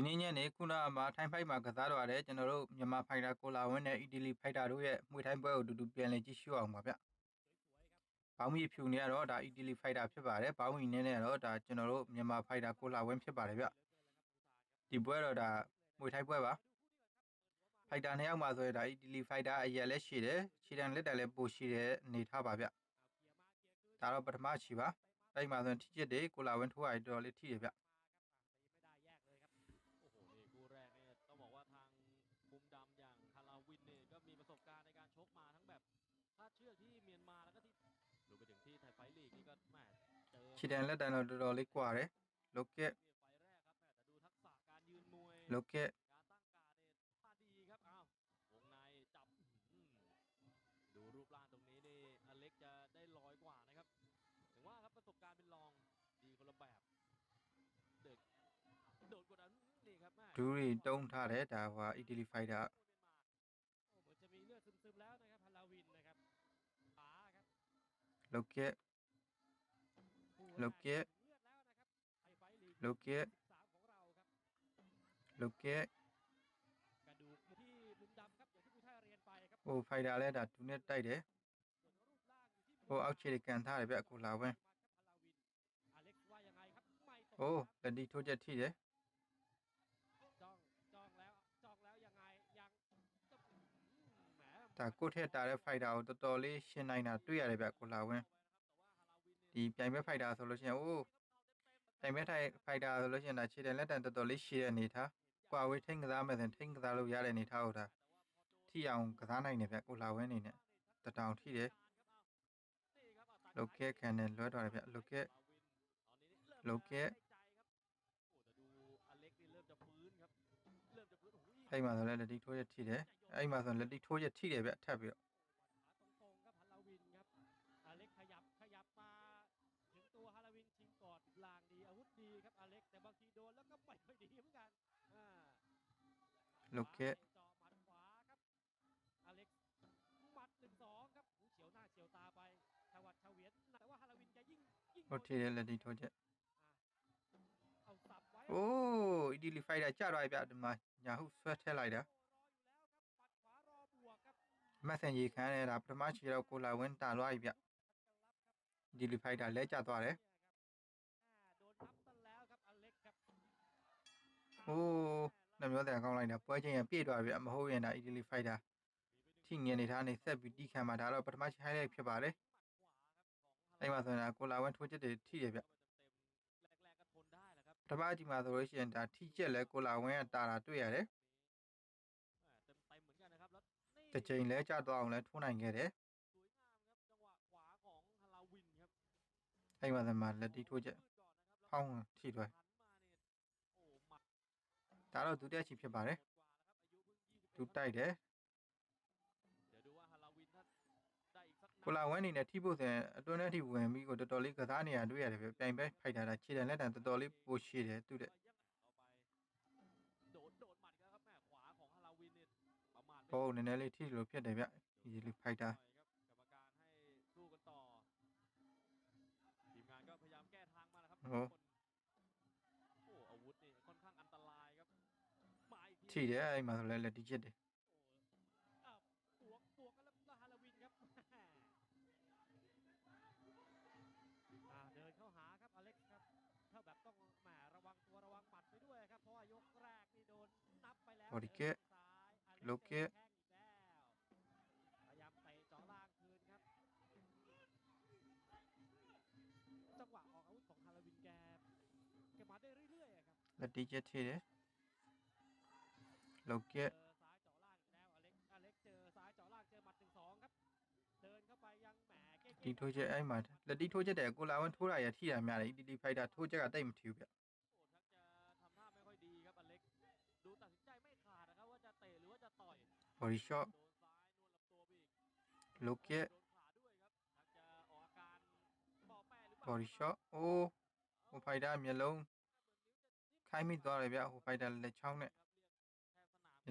ဒီနေ့ညနေခုနကမှထိုင်းဖိုက်မှာကစားတော့ရတယ်ကျွန်တော်တို့မြန်မာဖိုက်တာကိုလာဝင်းနဲ့အီတလီဖိုက်တာတို့ရဲ့မှွေထိုင်းပွဲကိုအတူတူပြန်လည်ကြည့်ရှုအောင်ပါဗျ။ဘောင်းမီဖြူနေရတော့ဒါအီတလီဖိုက်တာဖြစ်ပါတယ်။ဘောင်းမီနဲ့နဲ့တော့ဒါကျွန်တော်တို့မြန်မာဖိုက်တာကိုလာဝင်းဖြစ်ပါတယ်ဗျ။ဒီပွဲတော့ဒါမှွေထိုင်းပွဲပါ။ဖိုက်တာနှစ်ယောက်မှာဆိုရင်ဒါအီတလီဖိုက်တာအရက်လည်းရှိတယ်။ခြေတံလက်တံလည်းပိုရှိတဲ့အနေထားပါဗျ။ဒါတော့ပထမခြေပါ။အဲ့မှာဆိုရင်ထိကျစ်တွေကိုလာဝင်းထိုးရတော်တော်လေးထိတယ်ဗျ။ ชีแดนและไดนาดอเล็กกว่าเลยโลเกะโลเกะดูรูปร่างตรงนี้นี่อเล็กจะได้ลอยกว่านะครับถึงว่าครับประสบการณ์เป็นรองดีคนละแบบเด็กโดดกดดันนี่ครับแม่ดูดิตรงท่าแท้ดาว่าอิตาลีไฟดาเหมือนจะมีเลือดซึมๆแล้วนะครับพาราวินนะครับป๋าครับโลเกะ ถึงเลือดแล้วนะครับไทยไฟท์ลีก လုတ်ကက် 13ของเราครับ လုတ်ကက် กระดูกที่มุมดำครับอย่างที่ผู้ท่าเรียนไปครับ ဟိုဖိုက်တာလဲဒါဒူးနဲ့တိုက်တယ် ส่วนรูปร่างอยู่ที่มุม ဟိုအောက်ခြေတွေကန်ထားတယ်ဗျအခုလာဝင်း ครับพาราวินอเล็กซ์ว่ายังไงครับไม่ตก ဟို ครับ လက်ဒီထိုးချက်ထိတယ် จ้องจ้องแล้วจ้องแล้วยังไงยังจะอืมแหม ဒါကိုယ့်ထက်တာတဲ့ဖိုက်တာကိုတော်တော်လေးရှင်းနိုင်တာတွေ့ရတယ်ဗျကိုလာဝင်း ဒီပြိုင်ဘက်ဖိုက်တာဆိုလို့ရှိရင်အိုးပြိုင်ဘက်ထိုက်ဖိုက်တာဆိုလို့ရှိရင်ဒါခြေတန်လက်တန်တော်တော်လေးရှိတဲ့အနေထားကွာဝေးထိန်ကစားမယ်ဆိုရင်ထိန်ကစားလို့ရတဲ့အနေထားဟုတ်တာထိအောင်ကစားနိုင်တယ်ဗျကိုလာဝဲနေနဲ့တတောင်ထိတယ်လုတ်ကဲခံနဲ့လွှဲတော်တယ်ဗျလုတ်ကဲလုတ်ကဲအဲ့မှာဆိုလည်းလက်တိထိုးရထိတယ်အဲ့မှာဆိုလက်တိထိုးရထိတယ်ဗျထပ်ပြီးတော့ ลูกเกะอเคแล้วที่โอเคเลยดีทษเจ๊าสับไว้โอ้ดีลิไฟได้จ้าไยแบบเดิมาอย่าหุบเสื้เท่าไรเด้อแม่เสียงยีแค่เนีรับประมาชีเรากลาเวนตาลอยแบบดีลิไฟได้เลยจ้าตัวเลยโอ้ နှမျောတန်ကောင်းလိုက်တာပွဲချင်းရပြည့်သွားပြီမဟုတ်ရင်ဒါအီတလီဖိုက်တာထိငင်နေထားနေဆက်ပြီးတီးခံမှာဒါတော့ပထမချိုင်းလိုက်ဖြစ်ပါတယ်အဲ့မှာဆိုရင်ဒါကိုလာဝင်းထိုးချက်တွေထိရပြတပတ်ဒီမှာဆိုလို့ရှိရင်ဒါထိချက်လဲကိုလာဝင်းကတာတာတွေ့ရတယ်တချိန်လဲကြတော့အောင်လဲထိုးနိုင်ခဲ့တယ်အဲ့မှာဆိုမှလက်တီးထိုးချက်ဖောင်းထိသွား ဒါတော့ဒုတိယချီဖြစ်ပါတယ်သူတိုက်တယ်ကိုလာဝမ်းအနေနဲ့ထိဖို့ဆိုရင်အတွင်းထဲထိဝင်ပြီးကိုတော်တော်လေးကစားနေရတွေ့ရတယ်ပဲပြိုင်ပဲဖိုက်တာတာခြေတန်လက်တန်တော်တော်လေးပိုရှိတယ်သူတဲ့ဟုတ်နည်းနည်းလေးထိလို့ဖြစ်တယ်ဗျဒီလေးဖိုက်တာဟုတ် ทีเดียวไอ้มาแล้วและที่เกีดล่เดินเข้าหาครับอเล็กครับถ้าแบบต้องแหมระวังตัวระวังปัดไปด้วยครับเพราะว่ายกแรกนี่โดนนับไปแล้วโอริเกะโลเกะพยายามเตะจ่อล่างคืนครับจังหวะออกอาวุธของฮารวินแกแกมาได้เรื่อยๆครับแล้วดีเจทีเด้ လောက်က เจ က် อซ้ายเจาะล่างอีกแล้วอเล็กอเล็กเจอซ้ายเจาะล่างเจอหมัดหนึ่งสองครับ เดินเข้าไปยังแหมเก๊กๆ ဒီထိုးချက်အဲ့မှာလက်တီထိုးချက်တယ်ကိုလာဝင်းထိုးတာရထိတာများတယ်ဒီဒီဖိုက်တာထိုးချက်ကတိတ်မထူဗျ โอ้ชักจะทำท่าไม่ค่อยดีครับอเล็ก ดูตัดสินใจไม่ขาดนะครับว่าจะเตะหรือว่าจะต่อย body shot โดนซ้ายนวดลำตัวไปอีก လောက်ကက် โดนขาด้วยครับชักจะออกอาการปอแป้หรือเปล่า body shot အိုးဟိုဖိုက်တာမျက်လုံး เหมือนนิ้วจะทิ่ม ခိုင်းမိသွားတယ်ဗျဟိုဖိုက်တာလက်ချောင်းနဲ့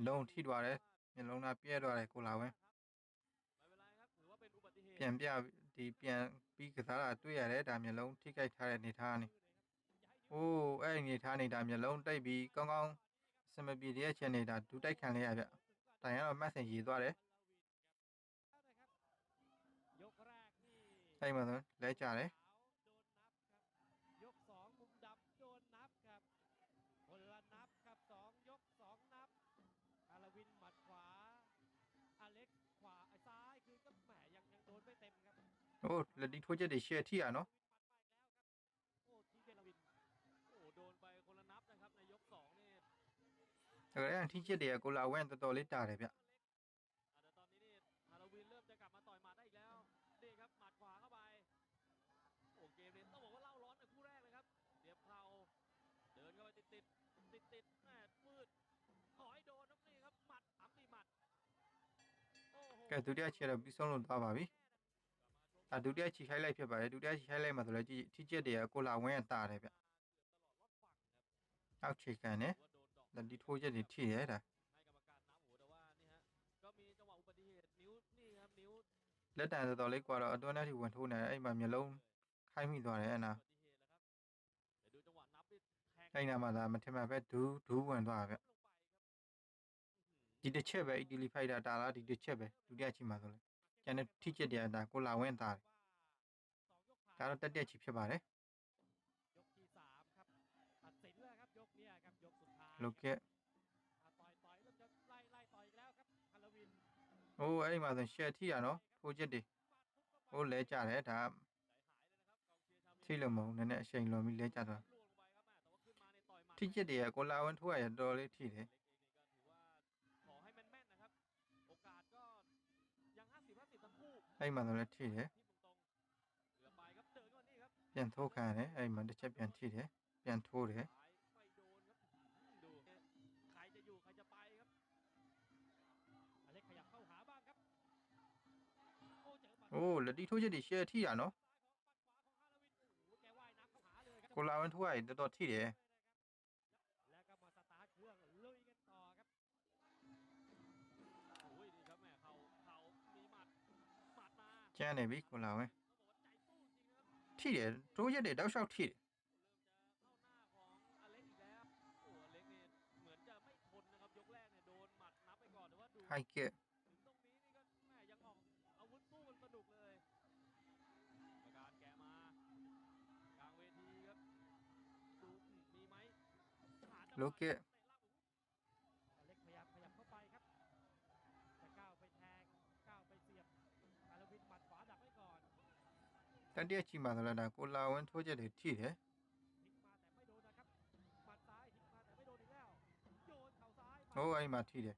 မျိုးလုံးထိသွားတယ်မျိုးလုံးသားပြဲသွားတယ်ကိုလာဝင်ပြန်ပြဒီပြန်ပြီးကစားတာတွေ့ရတယ်ဒါမျိုးလုံးထိခိုက်ထားတဲ့နေသားနေအိုးအဲ့နေသားနေတာမျိုးလုံးတိုက်ပြီးကောင်းကောင်းစမပြေတဲ့ချက်နေတာဒူးတိုက်ခံလိုက်ရဗျတိုင်ရတော့မက်ဆင်ရေးသွားတယ်တိုက်မှာဆိုလဲကြတယ် โอ้เลดดิ้งทัวจะได้เชียร์ที่อะเนาะแต่แรกที่เชียเดียกูลาแว่นตัวโตกจ่าเลยเพี่ยแต่ตอนนี้นี่ฮาโลวีนเริ่มจะกลับมาต่อยหมัดได้อีกแล้วนี่ครับหมัดขวาเข้าไปโอ้เกมนี้ต้องบอกว่าเล่าร้อนในคู่แรกเลยครับเดียบเข่าเดินเข้าไปติดติดติดติดแม่มืดขอให้โดนนักนี่ครับหมัดสามสี่หมัดแกตัวเดียวเชียร์แบิสซอนลงตาบาบี ဒါဒုတိယခြိခိုက်လိုက်ဖြစ်ပါတယ်ဒုတိယခြိခိုက်လိုက်မှာဆိုလဲထိကျက်တွေကကိုလာဝင်းရတာတယ်ဗျအောက်ခြိကန်နဲ့ဒါဒီထိုးချက်တွေထိရဲတာလက်တန်တော်တော်လေးကွာတော့အတွန်းထဲထိဝင်ထိုးနေအဲ့မှာမျိုးလုံးခိုင်းမိသွားတယ်အဲ့နာအဲ့နာမှာဒါမထင်မှပဲဒူးဒူးဝင်သွားဗျဒီတစ်ချက်ပဲ85တာတာလားဒီတစ်ချက်ပဲဒုတိယချိန်မှာဆိုလဲ ကျန်တဲ့ထိချက်တွေကဒါကိုလာဝဲတာတယ် สองยกผ่าน ဒါတော့တက်တက်ချီဖြစ်ပါတယ် ยกที่สามครับตัดสินแล้วครับยกเนี้ยครับยกสุดท้าย လုတ်ကဲ อ่ะต่อยต่อยเริ่มจะไล่ไล่ต่อยอีกแล้วครับฮาโลวีน ဟိုအဲ့ဒီမှာဆိုရှယ်ထိရနော်ထိုးချက်တွေဟိုလဲကြတယ်ဒါထိလို့မဟုတ်နည်းနည်းအချိန်လွန်ပြီးလဲကြတော့ထိချက်တွေကကိုလာဝဲထိုးရတော်တော်လေးထိတယ် Ayman'ı tiye. Piyan thu kare, Ayman'ı çe piyan tiye. Piyan thu re. ดูใครจะอยู่ใครจะไปครับอเล็กขยับเข้าหาบ้างครับ โอ้เจอบัตร Oh, ladi thu je di share tiya no. ซ้ายของปัดขวาของฮาลาวินโอ้โหแกว่ายน้ำเข้าหาเลยครับ Kulawan thu ai dodot tiye. cha này biết của lão ấy thì để tôi sẽ để đâu sao thì ไฮเกะอาวุธสู้กันสนุกเลยประกาศแบมากลางเวทีครับดูมีไหมลูกเกะ တန်တရက်ချီမှာဆိုတော့ဒါကိုလာဝင်းထိုးချက်တွေထိတယ်ဟိုအဲ့မှာထိတယ်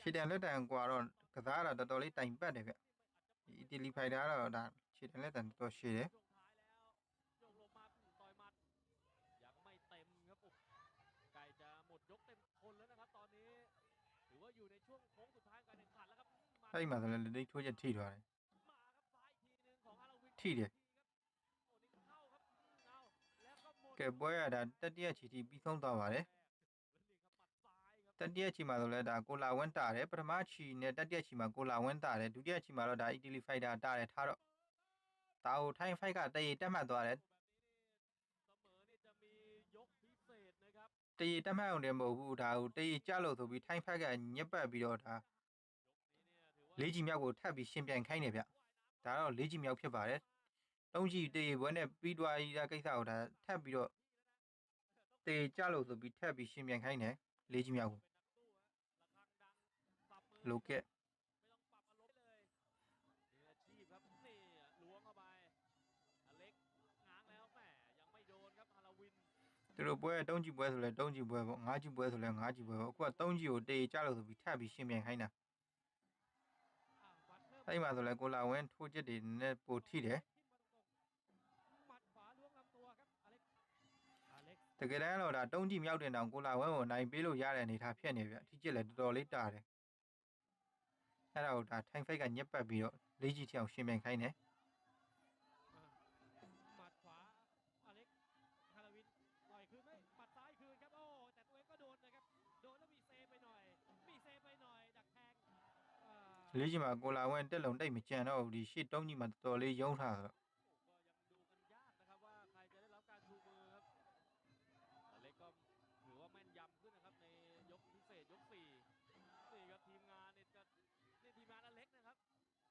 ခြေတံလက်တံกว่าတော့ကစားတာတော်တော်လေးတိုင်ပတ်တယ်ဗျဒီအီတလီဖိုက်တာကတော့ဒါခြေတံလက်တံတော်တော်ရှည်တယ် ช่วงท้ายแล้วโยกลงมาต่อยหมัดยังไม่เต็มครับโอ้ใกล้จะหมดยกเต็มคนแล้วนะครับ ตอนนี้ถือว่าอยู่ในช่วงโค้งสุดท้ายของการแข่งขันแล้วครับหด အဲ့မှာဆိုလဲလက်တီထိုးချက်ထိသွားတယ် มาครับซ้ายอีกทีหนึงของฮาโลวิน ထိတယ် โอ้นี่เข้าครับเอาแล้วก็หมด ကဲပွဲရတာတတိယချီတီပြီးဆုံးသွားပါတယ် တတိယချီမှာဆိုလဲဒါကိုလာဝင်းတာတယ်ပထမချီနဲ့တတိယချီမှာကိုလာဝင်းတာတယ်ဒုတိယချီမှာတော့ဒါအီတလီဖိုက်တာတာတယ်ထားတော့ဒါကိုထိုင်းဖိုက်ကတရေတက်မှတ်သွားတယ်တရေတက်မှတ်အောင်တယ်မဟုတ်ဘူးဒါကိုတရေကြလို့ဆိုပြီးထိုင်းဖက်ကညက်ပတ်ပြီးတော့ဒါလေးကြီးမြောက်ကိုထပ်ပြီးရှင်ပြိုင်ခိုင်းတယ်ဗျဒါတော့လေးကြီးမြောက်ဖြစ်ပါတယ်တုံးကြီးတရေဘွဲနဲ့ပြီးသွားရတဲ့ကိစ္စကိုဒါထပ်ပြီးတော့တေကြလို့ဆိုပြီးထပ်ပြီးရှင်ပြန်ခိုင်းတယ် လေးကြီးမြောက်လိုကက်သူတို့ပွဲတုံးကြည့်ပွဲဆိုလဲတုံးကြည့်ပွဲပေါ့ငါးကြည့်ပွဲဆိုလဲငါးကြည့်ပွဲပေါ့အခုကတုံးကြည့်ကိုတေကြလို့ဆိုပြီးထပ်ပြီးရှင်းပြန်ခိုင်းတာအဲ့မှာဆိုလဲကိုလာဝင်းထိုးချက်တွေနဲ့ပိုထိတယ် တကယ်တမ်းတော့ဒါတုံးကြည့်မြောက်တင်တောင်ကိုလာဝဲကိုနိုင်ပေးလို့ရတဲ့အနေထားဖြစ်နေဗျအထီးကျစ်လည်းတော်တော်လေးတာတယ်အဲ့ဒါကိုဒါ time fight ကညက်ပတ်ပြီးတော့လေးကြီးထအောင်ရှင်ပြန်ခိုင်းတယ်ปัดขวาอเล็กคาราวินต่อยคืนไหมปัดซ้ายคืนครับโอ้แต่ตัวเองก็โดนนะครับโดนแล้วมีเซไปหน่อยมีเซไปหน่อยดักแทงလေးကြီးမှာကိုလာဝဲတက်လုံတိတ်မကြံတော့ဘူးဒီရှစ်တုံးကြီးမှာတော်တော်လေးယုံထားတော့ ยัขึ้นนะครับในยกพิเศษยกนี่ครับทีมงานนี่ก็นี่ทีมงานอเล็กนะครับ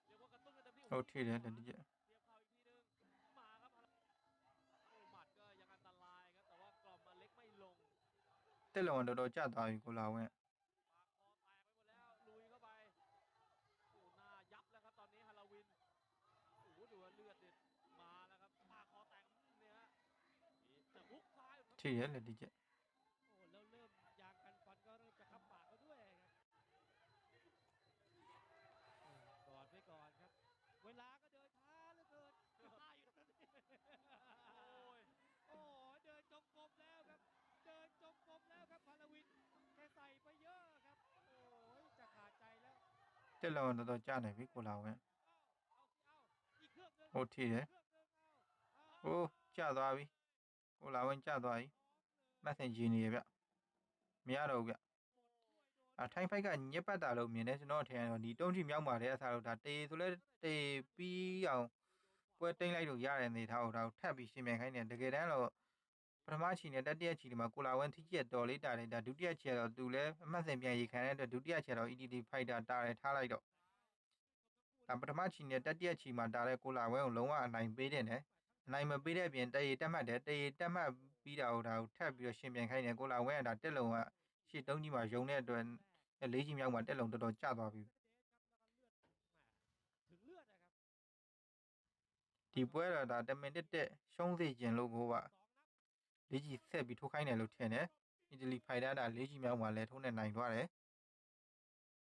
เรียกว่ากระตุ้นกันเต็มที่โอ้ทีนะเดี๋ยวนี้เสียบเข่าอีกทีนึงมาครับโอ้หมัดก็ยังอันตรายครับแต่ว่ากล่อมอเล็กไม่ลงแต่เราโดนจ้าตายกูเราเนี่ยปากคอแตกไปหมดแล้วลุยเข้าไปโอ้หน้ายับแล้วครับตอนนี้ฮาโลวินโอ้ดูเลือดเด็ดมาแล้วครับปากคอแตกเนี่ยฮุทีนั้นเลยดิเจ တက်လောက်တော့တော့ကြာနေပြီကိုလာဝင်ဟိုထိတယ်ဟိုကြာသွားပြီကိုလာဝင်ကြာသွားပြီမက်ဆင်ဂျီနေရဗျမရတော့ဘူးဗျအထိုင်းဖိုက်ကညက်ပတ်တာလို့မြင်တယ်ကျွန်တော်ထင်တော့ဒီတုံးထိမြောက်ပါတယ်အစားလို့ဒါတေဆိုလဲတေပြီးအောင်ပွဲတိမ့်လိုက်လို့ရတဲ့အနေထားကိုဒါထပ်ပြီးရှင်မြန်ခိုင်းတယ်တကယ်တမ်းတော့ ပထမချီနဲ့တတိယချီဒီမှာကိုလာဝင်းထိကျက်တော်လေးတာတယ်ဒါဒုတိယချီတော့သူလည်းအမှတ်စဉ်ပြန်ရေခံတဲ့အတွက်ဒုတိယချီတော့ EDD Fighter တာတယ်ထားလိုက်တော့ဒါပထမချီနဲ့တတိယချီမှာတာတဲ့ကိုလာဝင်းကိုလုံးဝအနိုင်ပေးတယ်နဲ့အနိုင်မပေးတဲ့အပြင်တရေတက်မှတ်တယ်တရေတက်မှတ်ပြီးတာကိုဒါကိုထပ်ပြီးတော့ရှင်ပြန်ခိုင်းတယ်ကိုလာဝင်းကဒါတက်လုံကရှစ်တုံးကြီးမှာယုံတဲ့အတွက်လေးချီမြောက်မှာတက်လုံတော်တော်ကျသွားပြီဒီပွဲတော့ဒါတမင်တက်တက်ရှုံးစေခြင်းလို့ကိုပါ ၄ G ဆက်ပြီးထိုးခိုင်းတယ်လို့ထင်တယ်။ Italy Fighter ဒါ 4G မြောက်မှာလည်းထိုးနေနိုင်သွားတယ်